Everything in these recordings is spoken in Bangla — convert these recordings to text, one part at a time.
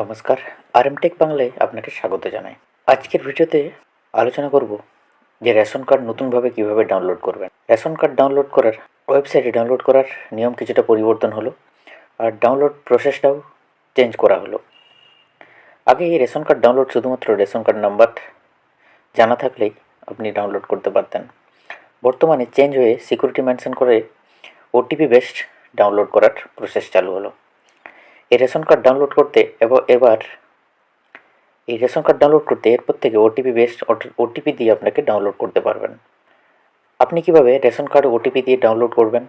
নমস্কার আর এম টেক বাংলায় আপনাকে স্বাগত জানাই। আজকের ভিডিওতে আলোচনা করব যে রেশন কার্ড নতুনভাবে কীভাবে ডাউনলোড করবেন। রেশন কার্ড ডাউনলোড করার ওয়েবসাইটে ডাউনলোড করার নিয়ম কিছুটা পরিবর্তন হলো আর ডাউনলোড প্রসেসটাও চেঞ্জ করা হলো। আগে এই রেশন কার্ড ডাউনলোড শুধুমাত্র রেশন কার্ড নাম্বার জানা থাকলেই আপনি ডাউনলোড করতে পারতেন। বর্তমানে চেঞ্জ হয়ে সিকিউরিটি মেনশন করে ওটিপি বেসড ডাউনলোড করার প্রসেস চালু হলো। এই রেশন কার্ড ডাউনলোড করতে এবং এবার এই রেশন কার্ড ডাউনলোড করতে এরপর থেকে ওটিপি বেসড ওটিপি দিয়ে আপনাকে ডাউনলোড করতে পারবেন। আপনি কীভাবে রেশন কার্ড ওটিপি দিয়ে ডাউনলোড করবেন?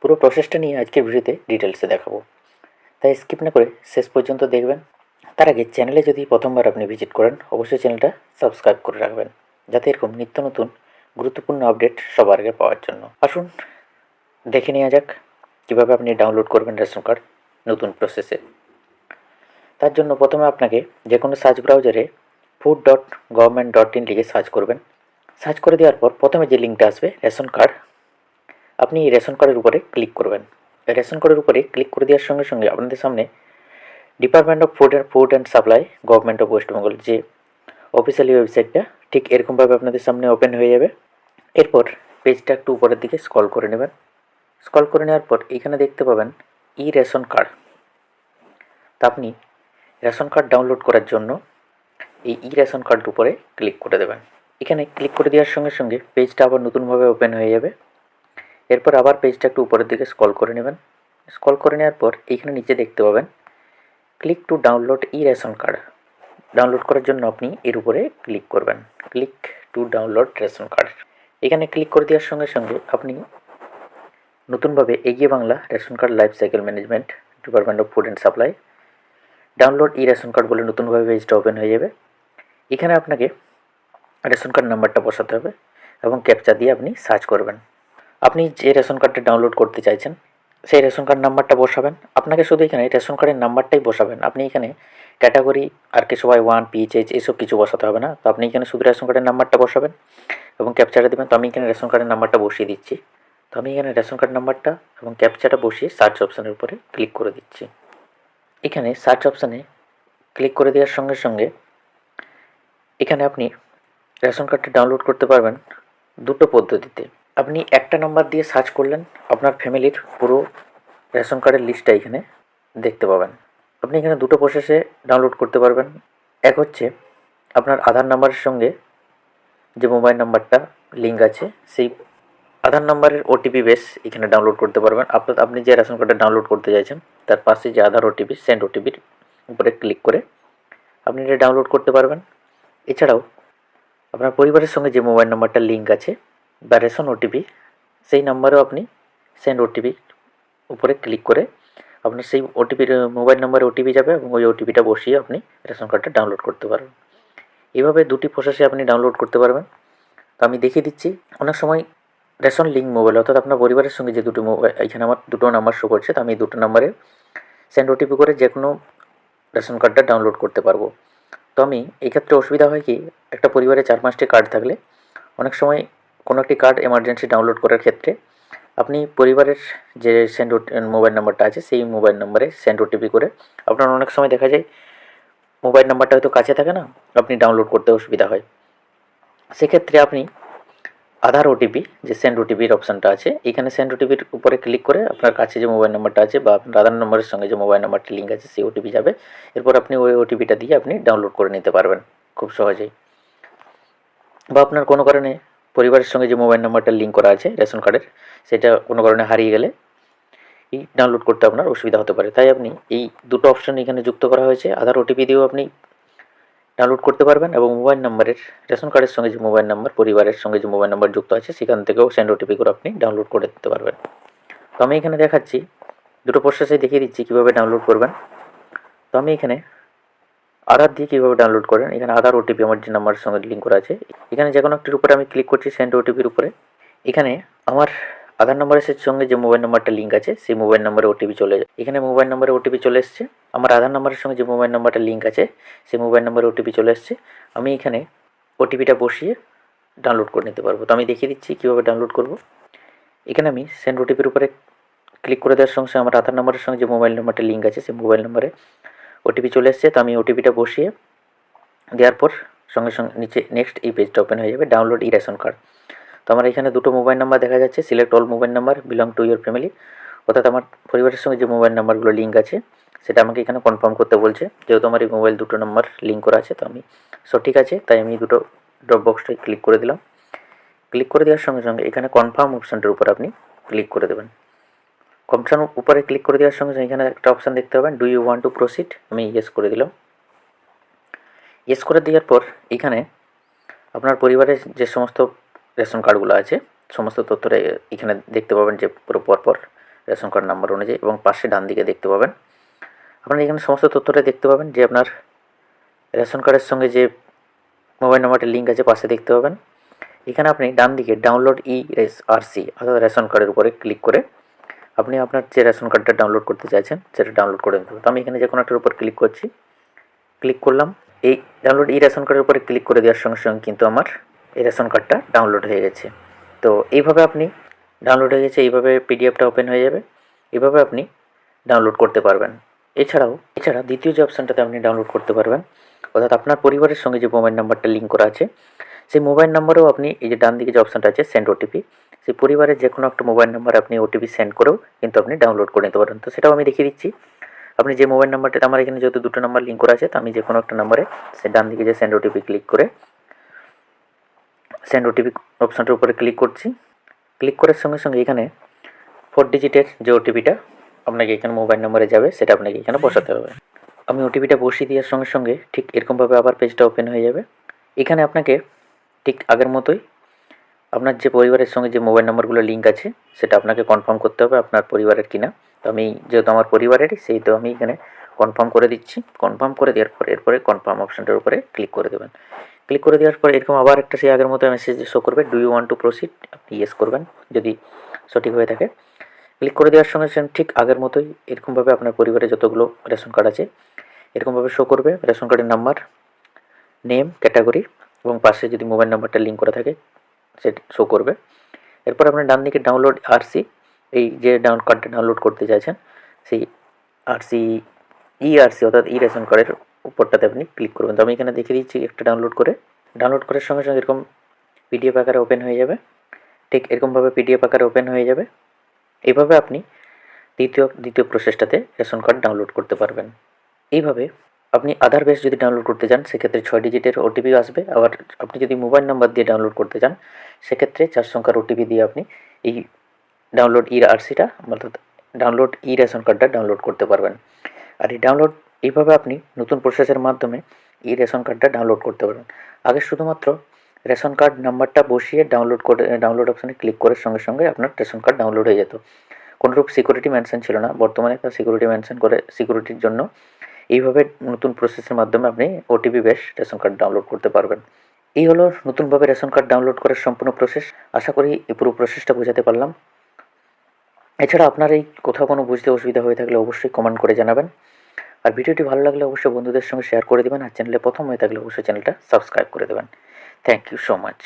পুরো প্রসেসটা নিয়ে আজকের ভিডিওতে ডিটেলসে দেখাবো। তাই স্কিপ না করে শেষ পর্যন্ত দেখবেন। তার আগে চ্যানেলে যদি প্রথমবার আপনি ভিজিট করেন, অবশ্যই চ্যানেলটা সাবস্ক্রাইব করে রাখবেন, যাতে এরকম নিত্য নতুন, গুরুত্বপূর্ণ আপডেট সবার আগে পাওয়ার জন্য। আসুন, দেখে নেওয়া যাক কীভাবে আপনি ডাউনলোড করবেন রেশন কার্ড। নতুন প্রসেসে তার জন্য প্রথমে আপনাকে যে কোনো সার্চ ব্রাউজারে food dot government dot in লিখে সার্চ করবেন। সার্চ করে দেওয়ার পর প্রথমে যে লিঙ্কটা আসবে রেশন কার্ড আপনি রেশন কার্ডের উপরে ক্লিক করবেন। রেশন কার্ডের উপরে ক্লিক করে দেওয়ার সঙ্গে সঙ্গে আপনাদের সামনে department of food and food and supply government of West Bengal যে অফিসিয়ালি ওয়েবসাইটটা ঠিক এরকমভাবে আপনাদের সামনে ওপেন হয়ে যাবে। এরপর পেজটা একটু উপরের দিকে স্ক্রল করে নেবেন। স্কল করে নেওয়ার পর এখানে দেখতে পাবেন ই রেশন কার্ড। তা আপনি রেশন কার্ড ডাউনলোড করার জন্য এই ই রেশন কার্ডের উপরে ক্লিক করে দেবেন। এখানে ক্লিক করে দেওয়ার সঙ্গে সঙ্গে পেজটা আবার নতুনভাবে ওপেন হয়ে যাবে। এরপর আবার পেজটা একটু উপরের দিকে স্ক্রল করে নেবেন। স্ক্রল করে নেওয়ার পর এইখানে নিচে দেখতে পাবেন, click to download e ration card. Download করার জন্য আপনি এর উপরে ক্লিক করবেন। Click to download ration card. এখানে ক্লিক করে দেওয়ার সঙ্গে সঙ্গে আপনি নতুনভাবে এগিয়ে Bangla ration card life cycle management department of food and supply download e ration card বলে নতুনভাবে পেজটা ওপেন হয়ে যাবে। এখানে আপনাকে রেশন কার্ড নাম্বারটা বসাতে হবে এবং ক্যাপচা দিয়ে আপনি সার্চ করবেন। আপনি যে রেশন কার্ডটা ডাউনলোড করতে চাইছেন, সেই রেশন কার্ড নাম্বারটা বসাবেন। আপনাকে শুধু এখানে রেশন কার্ডের নাম্বারটাই বসাবেন। আপনি এখানে ক্যাটাগরি আর কিছু ওয়াই ওয়ান পিএইচ এসব কিছু বসাতে হবে না। তো আপনি এখানে শুধু রেশন কার্ডের নাম্বারটা বসাবেন এবং ক্যাপচাটা দেবেন। তো আমি এখানে রেশন কার্ডের নাম্বারটা বসিয়ে দিচ্ছি। আমি এখানে রেশন কার্ড নাম্বারটা এবং ক্যাপচাটা বসিয়ে সার্চ অপশানের উপরে ক্লিক করে দিচ্ছি। এখানে সার্চ অপশানে ক্লিক করে দেওয়ার সঙ্গে সঙ্গে এখানে আপনি রেশন কার্ডটা ডাউনলোড করতে পারবেন দুটো পদ্ধতিতে। আপনি একটা নাম্বার দিয়ে সার্চ করলেন, আপনার ফ্যামিলির পুরো রেশন কার্ডের লিস্টটা এখানে দেখতে পাবেন। আপনি এখানে দুটো প্রসেসে ডাউনলোড করতে পারবেন। এক হচ্ছে আপনার আধার নাম্বারের সঙ্গে যে মোবাইল নাম্বারটা লিঙ্ক আছে, সেই আধার নাম্বারের ওটিপি বেস এখানে ডাউনলোড করতে পারবেন। আপনার, আপনি যে রেশন কার্ডটা ডাউনলোড করতে চাইছেন, তার পাশে যে আধার ওটিপি সেন্ড ওটিপির উপরে ক্লিক করে আপনি এটা ডাউনলোড করতে পারবেন। এছাড়াও আপনার পরিবারের সঙ্গে যে মোবাইল নাম্বারটা লিঙ্ক আছে বা রেশন ওটিপি সেই নাম্বারেও আপনি সেন্ড ওটিপি উপরে ক্লিক করে আপনার সেই ওটিপির মোবাইল নাম্বারে ওটিপি যাবে এবং ওই ওটিপিটা বসিয়ে আপনি রেশন কার্ডটা ডাউনলোড করতে পারবেন। এইভাবে দুটি প্রসেসে আপনি ডাউনলোড করতে পারবেন। তো আমি দেখিয়ে দিচ্ছি, অনেক সময় রেশন লিঙ্ক মোবাইল অর্থাৎ আপনার পরিবারের সঙ্গে যে দুটো মোবাইল এখানে আমার দুটো নাম্বার শো করছে, তো আমি দুটো নাম্বারে সেন্ড ওটিপি করে যে কোনো রেশন কার্ডটা ডাউনলোড করতে পারব। তো আমি এই ক্ষেত্রে অসুবিধা হয় কি, একটা পরিবারে চার পাঁচটি কার্ড থাকলে অনেক সময় কোনো একটি কার্ড এমার্জেন্সি ডাউনলোড করার ক্ষেত্রে আপনি পরিবারের যে সেন্ড মোবাইল নাম্বারটা আছে, সেই মোবাইল নাম্বারে সেন্ড ওটিপি করে আপনার অনেক সময় দেখা যায় মোবাইল নাম্বারটা হয়তো কাছে থাকে না, আপনি ডাউনলোড করতে অসুবিধা হয়। সেক্ষেত্রে আপনি আধার ওটিপি যে সেন্ড ওটিপির অপশানটা আছে, এখানে সেন্ড ওটিপির উপরে ক্লিক করে আপনার কাছে যে মোবাইল নাম্বারটা আছে বা আপনার আধার নম্বরের সঙ্গে যে মোবাইল নাম্বারটি লিঙ্ক আছে, সেই ওটিপি যাবে। এরপর আপনি ওই ওটিপিটা দিয়ে আপনি ডাউনলোড করে নিতে পারবেন, খুব সহজেই। বা আপনার কোনো কারণে পরিবারের সঙ্গে যে মোবাইল নাম্বারটা লিঙ্ক করা আছে, রেশন কার্ডের, সেটা কোনো কারণে হারিয়ে গেলে এই ডাউনলোড করতে আপনার অসুবিধা হতে পারে। তাই আপনি এই দুটো অপশন এখানে যুক্ত করা হয়েছে। আধার ওটিপি দিয়েও আপনি ডাউনলোড করতে পারবেন এবং মোবাইল নাম্বারের রেশন কার্ডের সঙ্গে যে মোবাইল নাম্বার পরিবারের সঙ্গে যে মোবাইল নাম্বার যুক্ত আছে, সেখান থেকেও সেন্ড ওটিপি করে আপনি ডাউনলোড করে দিতে পারবেন। তো আমি এখানে দেখাচ্ছি, দুটো প্রসেসে দেখিয়ে দিচ্ছি কীভাবে ডাউনলোড করবেন। তো আমি এখানে আধার দিয়ে কীভাবে ডাউনলোড করেন, এখানে আধার ওটিপি আমার যে নাম্বারের সঙ্গে লিঙ্ক করা আছে, এখানে যে কোনো একটির উপরে আমি ক্লিক করছি সেন্ড ওটিপির উপরে। এখানে আমার আধার নাম্বারের সঙ্গে যে মোবাইল নাম্বারটা লিঙ্ক আছে, সেই মোবাইল নাম্বারে ওটিপি চলে যায়। এখানে মোবাইল নাম্বারে ওটিপি চলে এসছে। আমার আধার নাম্বারের সঙ্গে যে মোবাইল নাম্বারটা লিঙ্ক আছে, সেই মোবাইল নাম্বারে ওটিপি চলে এসছে। আমি এখানে ওটিপিটা বসিয়ে ডাউনলোড করে নিতে পারব। তো আমি দেখিয়ে দিচ্ছি কীভাবে ডাউনলোড করব। এখানে আমি সেন্ড ওটিপির উপরে ক্লিক করে দেওয়ার সঙ্গে আমার আধার নাম্বারের সঙ্গে যে মোবাইল নাম্বারটা লিঙ্ক আছে, সেই মোবাইল নাম্বারে ওটিপি চলে এসছে। তো আমি ওটিপিটা বসিয়ে দেওয়ার পর সঙ্গে সঙ্গে নিচে নেক্সট এই পেজটা ওপেন হয়ে যাবে ডাউনলোড ই রেশন কার্ড তো আমার এখানে দুটো মোবাইল নাম্বার দেখা যাচ্ছে select all mobile number belong to your family অর্থাৎ আমার পরিবারের সঙ্গে যে মোবাইল নাম্বারগুলো লিঙ্ক আছে, সেটা আমাকে এখানে কনফার্ম করতে বলছে। যেহেতু আমার এই মোবাইল দুটো নাম্বার লিঙ্ক করা আছে, তো আমি সঠিক আছে, তাই আমি দুটো ড্রপ বক্সটাই ক্লিক করে দিলাম। ক্লিক করে দেওয়ার সঙ্গে সঙ্গে এখানে কনফার্ম অপশানটার উপর আপনি ক্লিক করে দেবেন। কনফার্ম উপরে ক্লিক করে দেওয়ার সঙ্গে সঙ্গে এখানে একটা অপশান দেখতে পাবেন do you want to proceed আমি ইয়েস করে দিলাম। ইয়েস করে দেওয়ার পর এখানে আপনার পরিবারের যে সমস্ত রেশন কার্ডগুলো আছে। সমস্ত তথ্যটা এখানে দেখতে পাবেন যে পুরো পরপর রেশন কার্ড নাম্বার অনুযায়ী এবং পাশে ডান দিকে দেখতে পাবেন। আপনারা এখানে সমস্ত তথ্যটা দেখতে পাবেন যে আপনার রেশন কার্ডের সঙ্গে যে মোবাইল নাম্বারটির লিঙ্ক আছে পাশে দেখতে পাবেন। এখানে আপনি ডান দিকে ডাউনলোড ই রেস আর সি অর্থাৎ রেশন কার্ডের উপরে ক্লিক করে আপনি আপনার যে রেশন কার্ডটা ডাউনলোড করতে চাইছেন সেটা ডাউনলোড করে নিতে হবে তো আমি এখানে যে কোনো একটার উপর ক্লিক করছি। ক্লিক করলাম। এই ডাউনলোড ই রেশন কার্ডের উপরে ক্লিক করে দেওয়ার সঙ্গে সঙ্গে কিন্তু আমার এই রেশন কার্ডটা ডাউনলোড হয়ে গেছে। তো এইভাবে আপনি ডাউনলোড হয়ে গেছে, এইভাবে পিডিএফটা ওপেন হয়ে যাবে, এইভাবে আপনি ডাউনলোড করতে পারবেন। এছাড়াও, এছাড়া দ্বিতীয় যে অপশানটাতে আপনি ডাউনলোড করতে পারবেন, অর্থাৎ আপনার পরিবারের সঙ্গে যে মোবাইল নাম্বারটা লিঙ্ক করা আছে, সেই মোবাইল নাম্বারেও আপনি এই যে ডান দিকে যে অপশানটা আছে সেন্ড ওটিপি সেই পরিবারের যে কোনো একটা মোবাইল নাম্বার আপনি ওটিপি সেন্ড করেও কিন্তু আপনি ডাউনলোড করে নিতে পারেন। তো সেটাও আমি দেখিয়ে দিচ্ছি। আপনি যে মোবাইল নাম্বারটা আমার এখানে যেহেতু দুটো নাম্বার লিঙ্ক করা আছে, তো আমি যে কোনো একটা নাম্বারে সে ডান দিকে যে সেন্ড ওটিপি ক্লিক করে সেন্ড ওটিপি অপশানটার উপরে ক্লিক করছি। ক্লিক করার সঙ্গে সঙ্গে এখানে ফোর ডিজিটের যে ওটিপিটা আপনাকে এখানে মোবাইল নাম্বারে যাবে, সেটা আপনাকে এখানে বসাতে হবে। আমি ওটিপিটা বসিয়ে দেওয়ার সঙ্গে সঙ্গে ঠিক এরকমভাবে আবার পেজটা ওপেন হয়ে যাবে। এখানে আপনাকে ঠিক আগের মতোই আপনার যে পরিবারের সঙ্গে যে মোবাইল নাম্বারগুলো লিঙ্ক আছে, সেটা আপনাকে কনফার্ম করতে হবে আপনার পরিবারের কিনা। তো আমি যেহেতু আমার পরিবারেরই সেই তো আমি এখানে কনফার্ম করে দিচ্ছি। কনফার্ম করে দেওয়ার পর এরপরে কনফার্ম অপশানটার উপরে ক্লিক করে দেবেন। ক্লিক করে দেওয়ার পর এরকম আবার একটা সেই আগের মতো মেসেজ শো করবে do you want to proceed আপনি ইয়েস করবেন, যদি সঠিক হয়ে থাকে। ক্লিক করে দেওয়ার সঙ্গে সঙ্গে ঠিক আগের মতোই এরকমভাবে আপনার পরিবারে যতগুলো রেশন কার্ড আছে, এরকমভাবে শো করবে। রেশন কার্ডের নাম্বার নেম ক্যাটাগরি এবং পাশে যদি মোবাইল নাম্বারটা লিঙ্ক করা থাকে সেটা শো করবে। এরপর আপনার ডান দিকে ডাউনলোড আরসি এই যে ডাউন কার্ডটা ডাউনলোড করতে চাইছেন, সেই আরসি ই আরসি অর্থাৎ ই রেশন কার্ডের উপরটাতে আপনি ক্লিক করবেন। তো আমি এখানে দেখে দিচ্ছি একটা ডাউনলোড করে। ডাউনলোড করার সঙ্গে সঙ্গে এরকম পিডিএফ আকারে ওপেন হয়ে যাবে। ঠিক এরকমভাবে পিডিএফ আকারে ওপেন হয়ে যাবে। এইভাবে আপনি দ্বিতীয় দ্বিতীয় প্রসেসটাতে রেশন কার্ড ডাউনলোড করতে পারবেন। এইভাবে আপনি আধার বেস যদি ডাউনলোড করতে চান, সেক্ষেত্রে ছয় ডিজিটের ওটিপি আসবে। আবার আপনি যদি মোবাইল নাম্বার দিয়ে ডাউনলোড করতে চান, সেক্ষেত্রে চার সংখ্যার ওটিপি দিয়ে আপনি এই ডাউনলোড ই আরসিটা অর্থাৎ ডাউনলোড ই রেশন কার্ডটা ডাউনলোড করতে পারবেন। আর এই ডাউনলোড এইভাবে আপনি নতুন প্রসেসের মাধ্যমে এই রেশন কার্ডটা ডাউনলোড করতে পারবেন। আগে শুধুমাত্র রেশন কার্ড নাম্বারটা বসিয়ে ডাউনলোড করে ডাউনলোড অপশানে ক্লিক করার সঙ্গে সঙ্গে আপনার রেশন কার্ড ডাউনলোড হয়ে যেত। কোনোরূপ সিকিউরিটি মেনশন ছিল না। বর্তমানে তার সিকিউরিটি মেনশন করে সিকিউরিটির জন্য এইভাবে নতুন প্রসেসের মাধ্যমে আপনি ওটিপি বেশ রেশন কার্ড ডাউনলোড করতে পারবেন। এই হলো নতুনভাবে রেশন কার্ড ডাউনলোড করার সম্পূর্ণ প্রসেস আশা করি এই পুরো প্রসেসটা বোঝাতে পারলাম। এছাড়া আপনার এই কোথাও কোনো বুঝতে অসুবিধা হয়ে থাকলে অবশ্যই কমেন্ট করে জানাবেন। আর ভিডিওটি ভালো লাগলে অবশ্যই বন্ধুদের সঙ্গে শেয়ার করে দেবেন, আর চ্যানেলে প্রথম হয়ে থাকলে অবশ্যই চ্যানেলটা সাবস্ক্রাইব করে দেবেন। Thank you so much